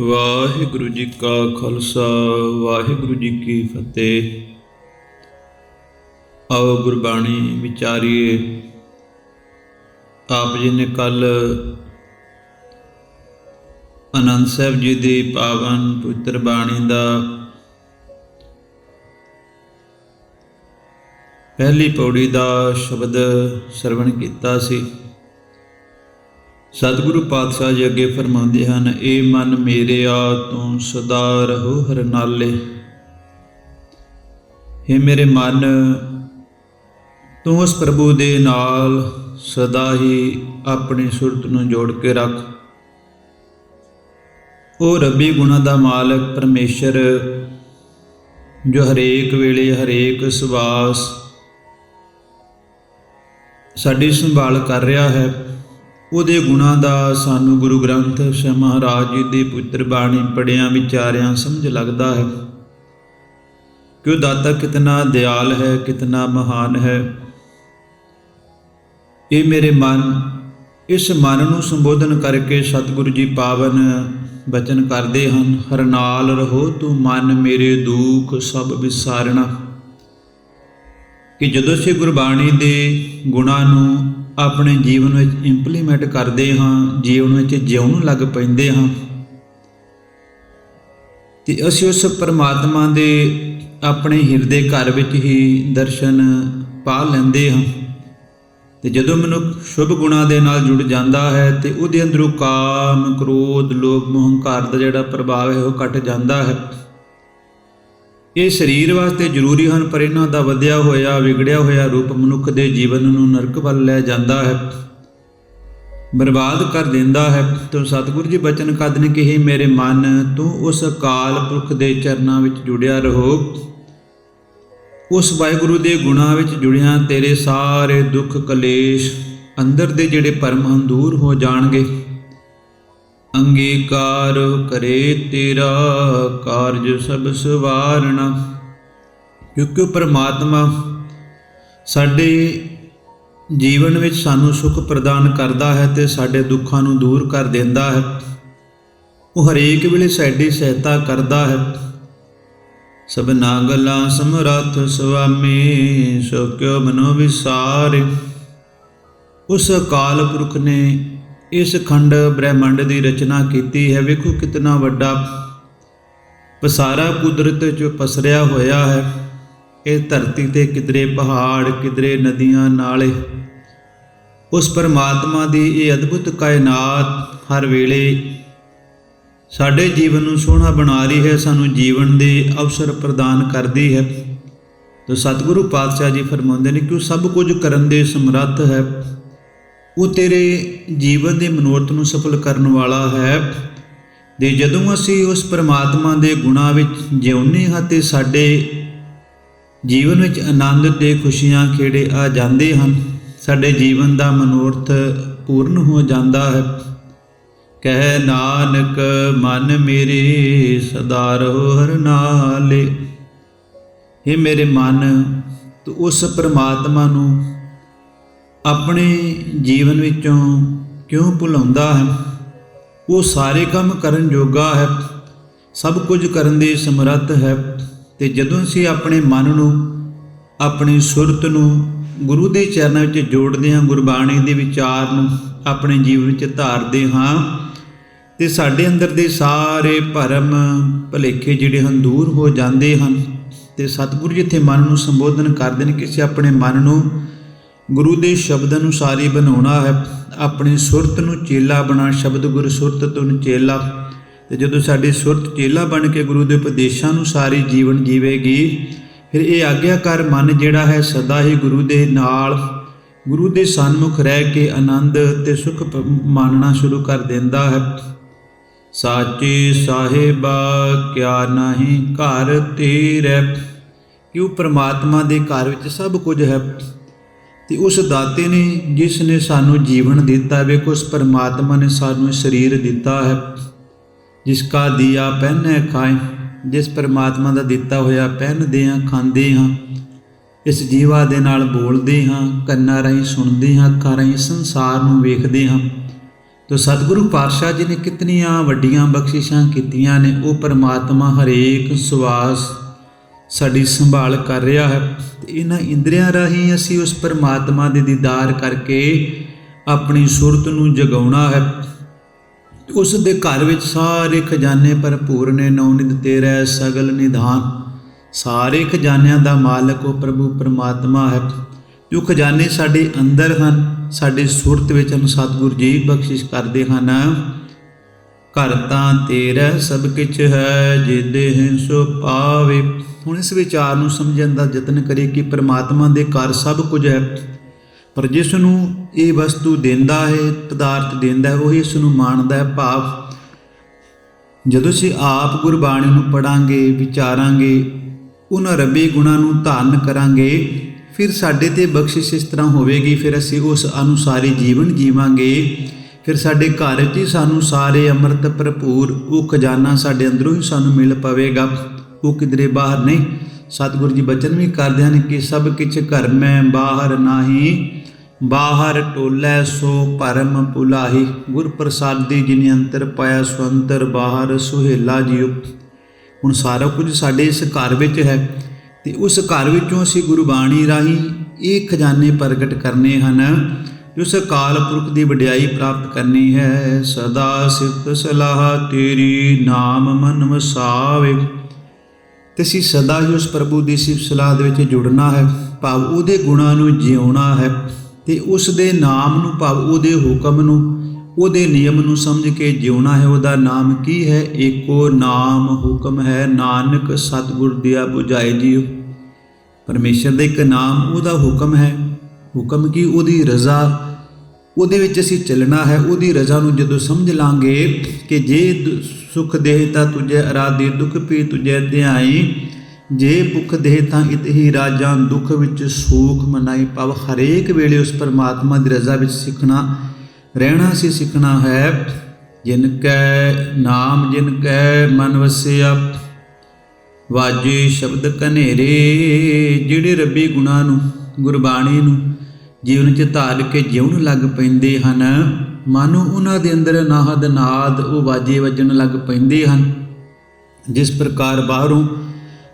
ਵਾਹਿਗੁਰੂ ਜੀ ਕਾ ਖਾਲਸਾ, ਵਾਹਿਗੁਰੂ ਜੀ ਕੀ ਫਤਿਹ। ਆਓ ਗੁਰਬਾਣੀ ਵਿਚਾਰੀਏ। ਆਪ ਜੀ ਨੇ ਕੱਲ ਅਨੰਦ ਸਾਹਿਬ ਜੀ ਦੀ ਪਾਵਨ ਪਵਿੱਤਰ ਬਾਣੀ ਦਾ ਪਹਿਲੀ ਪੌੜੀ ਦਾ ਸ਼ਬਦ ਸਰਵਣ ਕੀਤਾ ਸੀ। ਸਤਿਗੁਰੂ ਪਾਤਸ਼ਾਹ ਜੀ ਅੱਗੇ ਫਰਮਾਉਂਦੇ ਹਨ, ਏ ਮਨ ਮੇਰਿਆ ਤੂੰ ਸਦਾ ਰਹੋ ਹਰ ਨਾਲੇ ਏ ਮੇਰੇ ਮਨ, ਤੂੰ ਉਸ ਪ੍ਰਭੂ ਦੇ ਨਾਲ ਸਦਾ ਹੀ ਆਪਣੀ ਸੁਰਤ ਨੂੰ ਜੋੜ ਕੇ ਰੱਖ। ਉਹ ਰੱਬੀ ਗੁਣਾ ਦਾ ਮਾਲਕ, ਪਰਮੇਸ਼ਰ, ਜੋ ਹਰੇਕ ਵੇਲੇ ਹਰੇਕ ਸੁਭਾਸ ਸਾਡੀ ਸੰਭਾਲ ਕਰ ਰਿਹਾ ਹੈ। ਉਹਦੇ ਗੁਣਾਂ ਦਾ ਸਾਨੂੰ ਗੁਰੂ ਗ੍ਰੰਥ ਸਾਹਿਬ ਮਹਾਰਾਜ ਜੀ ਦੀ ਪੁੱਤਰ ਬਾਣੀ ਪੜਿਆਂ ਵਿਚਾਰਿਆਂ ਸਮਝ ਲੱਗਦਾ ਹੈ ਕਿ ਉਹ ਦਾਤਾ ਕਿਤਨਾ ਦਿਆਲ ਹੈ, ਕਿਤਨਾ ਮਹਾਨ ਹੈ। ਇਹ ਮੇਰੇ ਮਨ, ਇਸ ਮਨ ਨੂੰ ਸੰਬੋਧਨ ਕਰਕੇ ਸਤਿਗੁਰੂ ਜੀ ਪਾਵਨ ਬਚਨ ਕਰਦੇ ਹਨ, ਹਰ ਨਾਲ ਰਹੋ ਤੂੰ ਮਨ ਮੇਰੇ ਦੁੱਖ ਸਭ ਵਿਸਾਰਣਾ ਕਿ ਜਦੋਂ ਅਸੀਂ ਗੁਰਬਾਣੀ ਦੇ ਗੁਣਾਂ ਨੂੰ ਆਪਣੇ ਜੀਵਨ ਵਿੱਚ ਇੰਪਲੀਮੈਂਟ ਕਰਦੇ ਹਾਂ ਜੀਵਨ ਵਿੱਚ ਜਿਉਣ ਲੱਗ ਪੈਂਦੇ ਹਾਂ। ਤੇ ਅਸੀਂ ਉਸ ਪਰਮਾਤਮਾ ਦੇ ਆਪਣੇ ਹਿਰਦੇ ਘਰ ਵਿੱਚ ਹੀ ਦਰਸ਼ਨ ਪਾ ਲੈਂਦੇ ਹਾਂ। ਤੇ ਜਦੋਂ ਮਨੁੱਖ ਸ਼ੁਭ ਗੁਣਾਂ ਦੇ ਨਾਲ ਜੁੜ ਜਾਂਦਾ ਹੈ ਤੇ ਉਹਦੇ ਅੰਦਰੋਂ ਕਾਮ, ਕ੍ਰੋਧ, ਲੋਭ, ਮੋਹ, ਦਾ ਜਿਹੜਾ ਪ੍ਰਭਾਵ ਹੈ ਉਹ ਘਟ ਜਾਂਦਾ ਹੈ। ਇਹ ਸਰੀਰ ਵਾਸਤੇ ਜ਼ਰੂਰੀ ਹਨ, ਪਰ ਇਹਨਾਂ ਦਾ ਵਧਿਆ ਹੋਇਆ, ਵਿਗੜਿਆ ਹੋਇਆ ਰੂਪ ਮਨੁੱਖ ਦੇ ਜੀਵਨ ਨੂੰ ਨਰਕ ਵੱਲ ਲੈ ਜਾਂਦਾ ਹੈ, ਬਰਬਾਦ ਕਰ ਦਿੰਦਾ ਹੈ। ਤੋ ਸਤਿਗੁਰੂ ਜੀ ਬਚਨ ਕਦਨ ਕਿਹੇ, ਮੇਰੇ ਮਨ, ਤੂੰ ਉਸ ਅਕਾਲ ਪੁਰਖ ਦੇ ਚਰਨਾਂ ਵਿੱਚ ਜੁੜਿਆ ਰਹੋ। ਉਸ ਵਾਹਿਗੁਰੂ ਦੇ ਗੁਣਾਂ ਵਿੱਚ ਜੁੜਿਆ ਤੇਰੇ ਸਾਰੇ ਦੁੱਖ ਕਲੇਸ਼ ਅੰਦਰ ਦੇ ਜਿਹੜੇ ਪਰਮ ਹਨ ਦੂਰ ਹੋ ਜਾਣਗੇ। ਅੰਗੀਕਾਰ ਕਰੇ ਤੇਰਾ ਕਾਰਜ ਸਭ ਸਵਾਰਣਾ ਕਿਉਂਕਿ ਪ੍ਰਮਾਤਮਾ ਸਾਡੇ ਜੀਵਨ ਵਿੱਚ ਸਾਨੂੰ ਸੁਖ ਪ੍ਰਦਾਨ ਕਰਦਾ ਹੈ ਤੇ ਸਾਡੇ ਦੁੱਖਾਂ ਨੂੰ ਦੂਰ ਕਰ ਦਿੰਦਾ ਹੈ। ਉਹ ਹਰੇਕ ਵੇਲੇ ਸਾਡੀ ਸਹਾਇਤਾ ਕਰਦਾ ਹੈ। ਸਭਨਾ ਗੱਲਾਂ ਸਮਰੱਥ ਸੁਆਮੀ ਸੋ ਕਿਉ ਮਨੋ ਵਿਸਾਰੇ। ਉਸ ਅਕਾਲ ਪੁਰਖ ਨੇ ਇਸ ਖੰਡ ਬ੍ਰਹਿਮੰਡ ਦੀ ਰਚਨਾ ਕੀਤੀ ਹੈ। ਵੇਖੋ ਕਿਤਨਾ ਵੱਡਾ ਪਸਾਰਾ ਕੁਦਰਤ ਚ ਪਸਰਿਆ ਹੋਇਆ ਹੈ। ਇਹ ਧਰਤੀ ਤੇ ਕਿਧਰੇ ਪਹਾੜ, ਕਿਧਰੇ ਨਦੀਆਂ ਨਾਲੇ। ਉਸ ਪਰਮਾਤਮਾ ਦੀ ਇਹ ਅਦਭੁਤ ਕਾਇਨਾਤ ਹਰ ਵੇਲੇ ਸਾਡੇ ਜੀਵਨ ਨੂੰ ਸੋਹਣਾ ਬਣਾ ਰਹੀ ਹੈ, ਸਾਨੂੰ ਜੀਵਨ ਦੇ ਅਵਸਰ ਪ੍ਰਦਾਨ ਕਰਦੀ ਹੈ। ਤੋ ਸਤਿਗੁਰੂ ਪਾਤਸ਼ਾਹ ਜੀ ਫਰਮਾਉਂਦੇ ਨੇ ਕਿ ਉਹ ਸਭ ਕੁਝ ਕਰਨ ਦੇ ਸਮਰੱਥ ਹੈ? ਉਹ ਤੇਰੇ ਜੀਵਨ ਦੇ ਮਨੋਰਥ ਨੂੰ ਸਫਲ ਕਰਨ ਵਾਲਾ ਹੈ। ਦੇ ਜਦੋਂ ਅਸੀਂ ਉਸ ਪਰਮਾਤਮਾ ਦੇ ਗੁਣਾਂ ਵਿੱਚ ਜਿਉਂਦੇ ਹਾਂ ਤੇ ਸਾਡੇ ਜੀਵਨ ਵਿੱਚ ਆਨੰਦ ਤੇ ਖੁਸ਼ੀਆਂ ਖੇੜੇ ਆ ਜਾਂਦੇ ਹਨ, ਸਾਡੇ ਜੀਵਨ ਦਾ ਮਨੋਰਥ ਪੂਰਨ ਹੋ ਜਾਂਦਾ ਹੈ। ਕਹਿ ਨਾਨਕ, ਮਨ ਮੇਰੇ ਸਦਾ ਰਹੋ ਹਰ ਨਾਲੇ। ਇਹ ਮੇਰੇ ਮਨ, ਤੂੰ ਉਸ ਪਰਮਾਤਮਾ ਨੂੰ ਆਪਣੇ ਜੀਵਨ ਵਿੱਚੋਂ ਕਿਉਂ ਭੁਲਾਉਂਦਾ ਹੈ? ਉਹ ਸਾਰੇ ਕੰਮ ਕਰਨ ਯੋਗਾ ਹੈ। ਸਭ ਕੁਝ ਕਰਨ ਦੇ ਸਮਰੱਥ ਹੈ। ਤੇ ਜਦੋਂ ਅਸੀਂ ਆਪਣੇ ਮਨ ਨੂੰ, ਆਪਣੀ ਸੁਰਤ ਨੂੰ ਗੁਰੂ ਦੇ ਚਰਨਾਂ ਵਿੱਚ ਜੋੜਦੇ ਹਾਂ, ਗੁਰਬਾਣੀ ਦੇ ਵਿਚਾਰ ਨੂੰ ਆਪਣੇ ਜੀਵਨ ਵਿੱਚ ਧਾਰਦੇ ਹਾਂ, ਤੇ ਸਾਡੇ ਅੰਦਰ ਦੇ ਸਾਰੇ ਭਰਮ ਭਲੇਖੇ ਜਿਹੜੇ ਹਨ, ਦੂਰ ਹੋ ਜਾਂਦੇ ਹਨ। ਤੇ ਸਤਿਗੁਰੂ ਜਿੱਥੇ ਮਨ ਨੂੰ ਸੰਬੋਧਨ ਕਰਦੇ ਨੇ, ਕਿਸੇ ਆਪਣੇ ਮਨ ਨੂੰ ਗੁਰੂ ਦੇ ਸ਼ਬਦ ਅਨੁਸਾਰੀ ਬਣਾਉਣਾ ਹੈ, ਆਪਣੀ ਸੁਰਤ ਨੂੰ ਚੇਲਾ ਬਣਾ, ਸ਼ਬਦ ਗੁਰ ਸੁਰਤ ਤੁਨ ਚੇਲਾ। ਤੇ ਜਦੋਂ ਸਾਡੀ ਸੁਰਤ ਚੇਲਾ ਬਣ ਕੇ ਗੁਰੂ ਦੇ ਉਪਦੇਸ਼ਾਂ ਅਨੁਸਾਰੀ ਜੀਵਨ ਜੀਵੇਗੀ, ਫਿਰ ਇਹ ਆਗਿਆਕਾਰ ਮਨ ਜਿਹੜਾ ਹੈ ਸਦਾ ਹੀ ਗੁਰੂ ਦੇ ਨਾਲ, ਗੁਰੂ ਦੇ ਸਨਮੁਖ ਰਹਿ ਕੇ ਆਨੰਦ ਤੇ ਸੁਖ ਪ- ਸ਼ੁਰੂ ਕਰ ਦਿੰਦਾ ਹੈ। ਸਾਚੇ ਸਾਹਿਬਾ, ਕਿਆ ਨਹੀਂ ਘਰ ਤੇਰੇ। ਕਿਉਂ ਪ੍ਰਮਾਤਮਾ ਦੇ ਘਰ ਵਿੱਚ ਸਭ ਕੁਝ ਹੈ? ਤੇ ਉਸ ਦਾਤੇ ਨੇ ਜਿਸ ਨੇ ਸਾਨੂੰ ਜੀਵਨ ਦਿੱਤਾ ਵੇਖੋ, ਉਸ ਪਰਮਾਤਮਾ ਨੇ ਸਾਨੂੰ ਸਰੀਰ ਦਿੱਤਾ ਹੈ, ਜਿਸ ਕਾ ਦਿਆ ਪਹਿਨੈ ਖਾਏ, ਜਿਸ ਪਰਮਾਤਮਾ ਦਾ ਦਿੱਤਾ ਹੋਇਆ ਪਹਿਨਦੇ ਹਾਂ, ਖਾਂਦੇ ਹਾਂ, ਇਸ ਜੀਵਾ ਦੇ ਨਾਲ ਬੋਲਦੇ ਹਾਂ, ਕੰਨਾਂ ਰਾਹੀਂ ਸੁਣਦੇ ਹਾਂ, ਅੱਖਾਂ ਰਾਹੀਂ ਸੰਸਾਰ ਨੂੰ ਵੇਖਦੇ ਹਾਂ। ਤੋ ਸਤਿਗੁਰੂ ਪਾਤਸ਼ਾਹ ਜੀ ਨੇ ਕਿਤਨੀਆਂ ਵੱਡੀਆਂ ਬਖਸ਼ਿਸ਼ਾਂ ਕੀਤੀਆਂ ਨੇ, ਉਹ ਪਰਮਾਤਮਾ ਹਰੇਕ ਸਵਾਸ ਸਾਡੀ ਸੰਭਾਲ ਕਰ ਰਿਹਾ ਹੈ। ਤੇ ਇਹਨਾਂ ਇੰਦਰੀਆਂ ਰਾਹੀਂ ਅਸੀਂ ਉਸ ਪਰਮਾਤਮਾ ਦੇ ਦੀਦਾਰ ਕਰਕੇ ਆਪਣੀ ਸੁਰਤ ਨੂੰ ਜਗਾਉਣਾ ਹੈ। ਉਸ ਦੇ ਘਰ ਵਿੱਚ ਸਾਰੇ ਖਜ਼ਾਨੇ ਭਰਪੂਰ ਨੇ ਨੌਨਿਤ ਤੇਰਾ ਸਗਲ ਨਿਧਾਨ। ਸਾਰੇ ਖਜ਼ਾਨਿਆਂ ਦਾ ਮਾਲਕ ਉਹ ਪ੍ਰਭੂ ਪਰਮਾਤਮਾ ਹੈ। ਜੋ ਖਜ਼ਾਨੇ ਸਾਡੇ ਅੰਦਰ ਹਨ, ਸਾਡੇ ਸੁਰਤ ਵਿੱਚ ਹਨ, ਸਤਿਗੁਰ ਜੀ ਬਖਸ਼ਿਸ਼ ਕਰਦੇ ਹਨ। ਘਰ ਤਾਂ ਤੇਰਾ ਸਭ ਕਿਛ ਹੈ ਜੇ ਦੇਹ ਸੋ ਪਾਵੇ। ਹੁਣ ਇਸ ਵਿਚਾਰ ਨੂੰ ਸਮਝਣ ਦਾ ਯਤਨ ਕਰੀਏ ਕਿ ਪਰਮਾਤਮਾ ਦੇ ਘਰ ਸਭ ਕੁਝ ਹੈ, ਪਰ ਜਿਸ ਨੂੰ ਇਹ ਵਸਤੂ ਦਿੰਦਾ ਹੈ, ਪਦਾਰਥ ਦਿੰਦਾ ਹੈ, ਉਹ ਇਸ ਨੂੰ ਮਾਣਦਾ ਹੈ, ਭਾਵ ਜਦੋਂ ਅਸੀਂ ਆਪ ਗੁਰਬਾਣੀ ਨੂੰ ਪੜਾਂਗੇ ਵਿਚਾਰਾਂਗੇ, ਉਹਨਾਂ ਰੱਬੀ ਗੁਣਾਂ ਨੂੰ ਧਾਰਨ ਕਰਾਂਗੇ, ਫਿਰ ਸਾਡੇ ਤੇ ਬਖਸ਼ਿਸ਼ ਇਸ ਤਰ੍ਹਾਂ ਹੋਵੇਗੀ, ਫਿਰ ਅਸੀਂ ਉਸ ਅਨੁਸਾਰੀ ਜੀਵਨ ਜੀਵਾਂਗੇ, ਫਿਰ ਸਾਡੇ ਘਰ 'ਚ ਹੀ ਸਾਨੂੰ ਸਾਰੇ ਅੰਮ੍ਰਿਤ ਭਰਪੂਰ ਉਹ ਖਜ਼ਾਨਾ ਸਾਡੇ ਅੰਦਰੋਂ ਹੀ ਸਾਨੂੰ ਮਿਲ ਪਵੇਗਾ। ਉਹ ਕਿਧਰੇ ਬਾਹਰ ਨਹੀਂ। ਸਤਿਗੁਰੂ ਜੀ ਬਚਨ ਵੀ ਕਰਦੇ ਹਨ ਕਿ ਸਭ ਕਿਛ ਘਰ ਮੈਂ ਬਾਹਰ ਨਾਹੀ, ਬਾਹਰ ਟੋਲੇ ਸੋ ਪਰਮ ਪੁਲਾਹੀ ਗੁਰ ਪ੍ਰਸਾਦੀ ਜਿਨੇ ਅੰਤਰ ਪਾਇਆ ਸੋ ਅੰਤਰ ਬਾਹਰ ਸੁਹੇਲਾ ਜੀਉ ਹੁਣ ਸਾਰਾ ਕੁਝ ਸਾਡੇ ਇਸ ਘਰ ਵਿੱਚ ਹੈ ਤੇ ਉਸ ਘਰ ਵਿੱਚੋਂ ਅਸੀਂ ਗੁਰਬਾਣੀ ਰਾਹੀਂ ਇਹ ਖਜ਼ਾਨੇ ਪ੍ਰਗਟ ਕਰਨੇ ਹਨ ਉਸ ਅਕਾਲ ਪੁਰਖ ਦੀ ਵਡਿਆਈ ਪ੍ਰਾਪਤ ਕਰਨੀ ਹੈ। ਸਦਾ ਸਿਫਤ ਸਲਾਹ ਤੇਰੀ ਨਾਮ ਮਨ ਵਸਾਵੇ ਤੇ ਅਸੀਂ ਸਦਾ ਹੀ ਉਸ ਪ੍ਰਭੂ ਦੀ ਸਿਫਤ ਸਲਾਹ ਦੇ ਵਿੱਚ ਜੁੜਨਾ ਹੈ, ਭਾਵ ਉਹਦੇ ਗੁਣਾਂ ਨੂੰ ਜਿਉਣਾ ਹੈ ਤੇ ਉਸ ਦੇ ਨਾਮ ਨੂੰ, ਭਾਵ ਉਹਦੇ ਹੁਕਮ ਨੂੰ, ਉਹਦੇ ਨਿਯਮ ਨੂੰ ਸਮਝ ਕੇ ਜਿਉਣਾ ਹੈ। ਉਹਦਾ ਨਾਮ ਕੀ ਹੈ? ਏਕੋ ਨਾਮ ਹੁਕਮ ਹੈ। ਨਾਨਕ ਸਤਿਗੁਰ ਦਿਆ 부ਝਾਏ ਜੀਓ। ਪਰਮੇਸ਼ਰ ਦਾ ਇੱਕ ਨਾਮ ਉਹਦਾ ਹੁਕਮ ਹੈ। ਹੁਕਮ ਕੀ? ਉਹਦੀ ਰਜ਼ਾ। ਉਹਦੇ ਵਿੱਚ ਅਸੀਂ ਚੱਲਣਾ ਹੈ, ਉਹਦੀ ਰਜ਼ਾ ਨੂੰ ਜਦੋਂ ਸਮਝ ਲਾਂਗੇ ਕਿ ਜੇ ਦੁ- ਸੁਖ ਦੇਹ ਤਾਂ ਤੁਝੇ ਅਰਾਧੇ, ਦੁਖ ਪੀ ਤੁਝੇ ਧਿਆਈ। ਜੇ ਭੁਖ ਦੇਹ ਤਾਂ ਇਤ ਹੀ ਰਾਜਾਂ, ਦੁੱਖ ਵਿੱਚ ਸੂਖ ਮਨਾਈ ਪਵ। ਹਰੇਕ ਵੇਲੇ ਉਸ ਪਰਮਾਤਮਾ ਦੀ ਰਜ਼ਾ ਵਿੱਚ ਸਿੱਖਣਾ, ਰਹਿਣਾ ਸੀ ਸਿੱਖਣਾ ਹੈ। ਜਿਨ ਕੈ ਨਾਮ, ਜਿਨ ਕੈ ਮਨ ਵਸਿਆ, ਵਾਜੇ ਸ਼ਬਦ ਕਨੇਰੇ ਜਿਹੜੇ ਰੱਬੀ ਗੁਣਾਂ ਨੂੰ, ਗੁਰਬਾਣੀ ਨੂੰ ਜੀਵਨ 'ਚ ਧਾਰ ਕੇ ਜਿਉਣ ਲੱਗ ਪੈਂਦੇ ਹਨ, ਮਾਨੋ ਉਹਨਾਂ ਦੇ ਅੰਦਰ ਨਾਹਦ ਨਾਦ ਉਹ ਵਾਜੇ ਵੱਜਣ ਲੱਗ ਪੈਂਦੇ ਹਨ। ਜਿਸ ਪ੍ਰਕਾਰ ਬਾਹਰੋਂ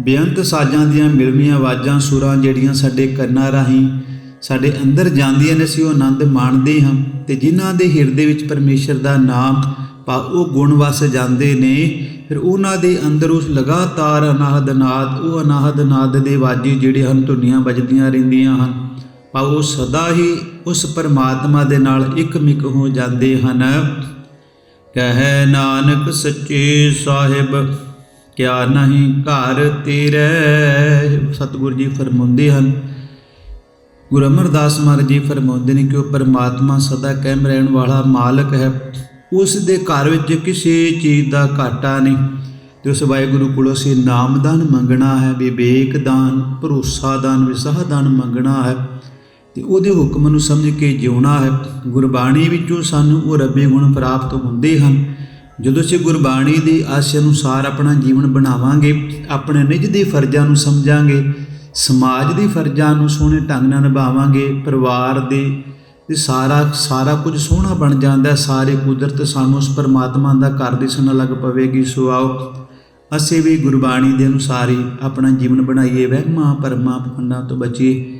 ਬੇਅੰਤ ਸਾਜ਼ਾਂ ਦੀਆਂ ਮਿਲਵੀਆਂ ਆਵਾਜ਼ਾਂ, ਸੁਰਾਂ ਜਿਹੜੀਆਂ ਸਾਡੇ ਕੰਨਾਂ ਰਾਹੀਂ ਸਾਡੇ ਅੰਦਰ ਜਾਂਦੀਆਂ ਨੇ ਅਸੀਂ ਉਹ ਆਨੰਦ ਮਾਣਦੇ ਹਾਂ ਤੇ ਜਿਨ੍ਹਾਂ ਦੇ ਹਿਰਦੇ ਵਿੱਚ ਪਰਮੇਸ਼ਰ ਦਾ ਨਾਮ ਪਾ ਉਹ ਗੁਣ ਵਸ ਜਾਂਦੇ ਨੇ, ਫਿਰ ਉਹਨਾਂ ਦੇ ਅੰਦਰ ਉਸ ਲਗਾਤਾਰ ਅਨਾਹਦ ਨਾਦ, ਉਹ ਅਨਾਹਦ ਨਾਦ ਦੇ ਵਾਜੇ ਜਿਹੜੇ ਹਨ, ਧੁਨੀਆਂ ਵੱਜਦੀਆਂ ਰਹਿੰਦੀਆਂ ਹਨ। ਪਾ ਉਹ ਸਦਾ ਹੀ ਉਸ ਪਰਮਾਤਮਾ ਦੇ ਨਾਲ ਇਕਮਿਕ ਹੋ ਜਾਂਦੇ ਹਨ। ਕਹੈ ਨਾਨਕ ਸੱਚੇ ਸਾਹਿਬ, ਕਿਆ ਨਹੀਂ ਘਰ ਤੇਰੇ? ਸਤਿਗੁਰੂ ਜੀ ਫਰਮਾਉਂਦੇ ਹਨ। ਗੁਰੂ ਅਮਰਦਾਸ ਮਹਾਰਾਜ ਜੀ ਫਰਮਾਉਂਦੇ ਨੇ ਕਿ ਉਹ ਪਰਮਾਤਮਾ ਸਦਾ ਕਾਇਮ ਰਹਿਣ ਵਾਲਾ ਮਾਲਕ ਹੈ। ਉਸ ਦੇ ਘਰ ਵਿੱਚ ਕਿਸੇ ਚੀਜ਼ ਦਾ ਘਾਟਾ ਨਹੀਂ। ਤੇ ਉਸ ਵਾਹਿਗੁਰੂ ਕੋਲੋਂ ਅਸੀਂ ਨਾਮਦਾਨ ਮੰਗਣਾ ਹੈ ਵਿਵੇਕ ਦਾਨ ਭਰੋਸਾ ਦਾਨ ਵਿਸਾਹ ਦਾਨ ਮੰਗਣਾ ਹੈ। ਤੇ ਉਹਦੇ ਹੁਕਮ ਨੂੰ ਸਮਝ ਕੇ ਜਿਉਣਾ ਹੈ ਗੁਰਬਾਣੀ ਵਿੱਚੋਂ ਸਾਨੂੰ ਉਹ ਰੱਬੇ ਗੁਣ ਪ੍ਰਾਪਤ ਹੁੰਦੇ ਹਨ ਜਦੋਂ ਅਸੀਂ ਗੁਰਬਾਣੀ ਦੀ ਆਸ ਅਨੁਸਾਰ ਆਪਣਾ ਜੀਵਨ ਬਣਾਵਾਂਗੇ, ਆਪਣੇ ਨਿੱਜ ਦੇ ਫਰਜ਼ਾਂ ਨੂੰ ਸਮਝਾਂਗੇ, ਸਮਾਜ ਦੇ ਫਰਜ਼ਾਂ ਨੂੰ ਸੋਹਣੇ ਢੰਗ ਨਾਲ ਨਿਭਾਵਾਂਗੇ, ਪਰਿਵਾਰ ਦੇ ਤੇ ਸਾਰਾ ਸਾਰਾ ਕੁਝ ਸੋਹਣਾ ਬਣ ਜਾਂਦਾ ਹੈ। ਸਾਰੇ ਕੁਦਰਤ ਸਾਨੂੰ ਉਸ ਪਰਮਾਤਮਾ ਦਾ ਘਰ ਦਿਸਣ ਲੱਗ ਪਵੇਗੀ, ਸੋ ਆਓ ਅਸੀਂ ਵੀ ਗੁਰਬਾਣੀ ਦੇ ਅਨੁਸਾਰ ਹੀ ਆਪਣਾ ਜੀਵਨ ਬਣਾਈਏ, ਵਹਿਮਾਂ, ਭਰਮਾਂ ਪਖੰਡਾਂ ਤੋਂ ਬਚੀਏ